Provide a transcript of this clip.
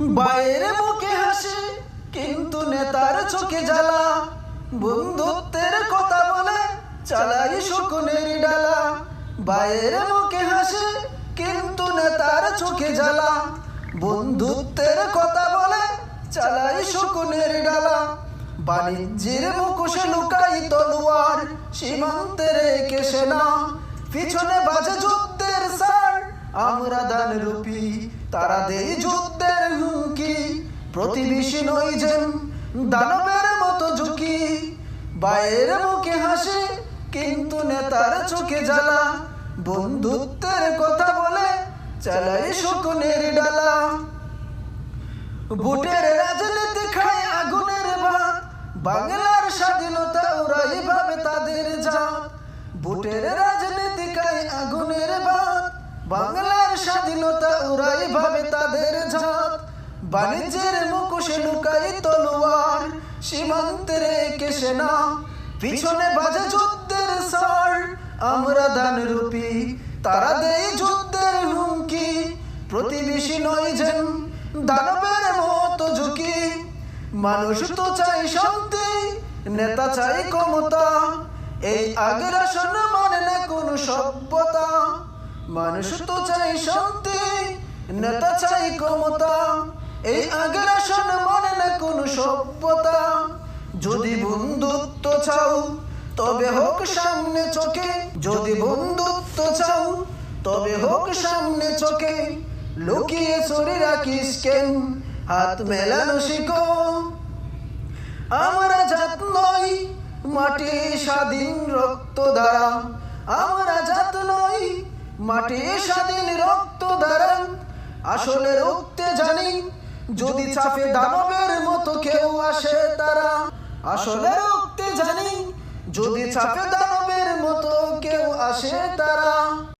বাইরে মুখে হাসি, কিন্তু নেতার চোখে জ্বালা। বন্ধুত্বের কথা বলে, চালাই শকুনের ডালা। বাইরে মুখে হাসি, কিন্তু নেতার চোখে জ্বালা। বন্ধুত্বের কথা বলে, চালাই শকুনের ডালা। বাণিজ্যের মুখোশে লুকাই তলোয়ার, সীমান্তে রেখে সেনা। পিছনে বাজে যুদ্ধের সার আমরা দান রূপী তারা দেই হুমকি প্রতিবেশী নই যেন দানবের মতো ঝুঁকি। বাইরের মুখে হাসি, কিন্তু নেতার চোখে জ্বালা। বন্ধুত্বের কথা বলে চালাই শকুনের ডালা। ভোটের রাজনীতি খায় আগুনের ভাত। বাংলার স্বাধীনতা ওরাই ভাবে তাদের জাত। ভোটের রাজনীতি খায় আগুনের ভাত। বাংলার স্বাধীনতা ওরাই ভাবে তাদের জাত। বাণিজ্যের মুখোশে লুকাই তলোয়ার, সীমান্তে রেখে সেনা, পিছনে বাজে যুদ্ধের সার। আমরা দান রূপী তারা দেই যুদ্ধের হুমকি। প্রতিবেশী নয় যেন দানবের মতো ঝুঁকি। মানুষ তো চাই শান্তি, নেতা চাই ক্ষমতা। এই আগ্রাসন মানে না কোন সভ্যতা। মানুষ তো চাই শান্তি, নেতা চাই ক্ষমতা। আগ্রাসন মানে না কোন সভ্যতা? যদি বন্ধুত্ব চাও, তবে হোক সামনে চোখে। যদি বন্ধুত্ব চাও, তবে হোক সামনে চোখে। লুকিয়ে চুরি রাখিস কেন? হাত মেলানো শিখো। আমরা জাত নই, মাটি স্বাধীন রক্ত দ্বারা। আমরা জাত নই, মাটি স্বাধীন রক্ত দ্বারা। আসলে রক্তে জানি যদি চাপে দানবের মতো কেউ আসে তারা আসলে রক্তে জানি যদি চাপে দানবের মতো কেউ আসে তারা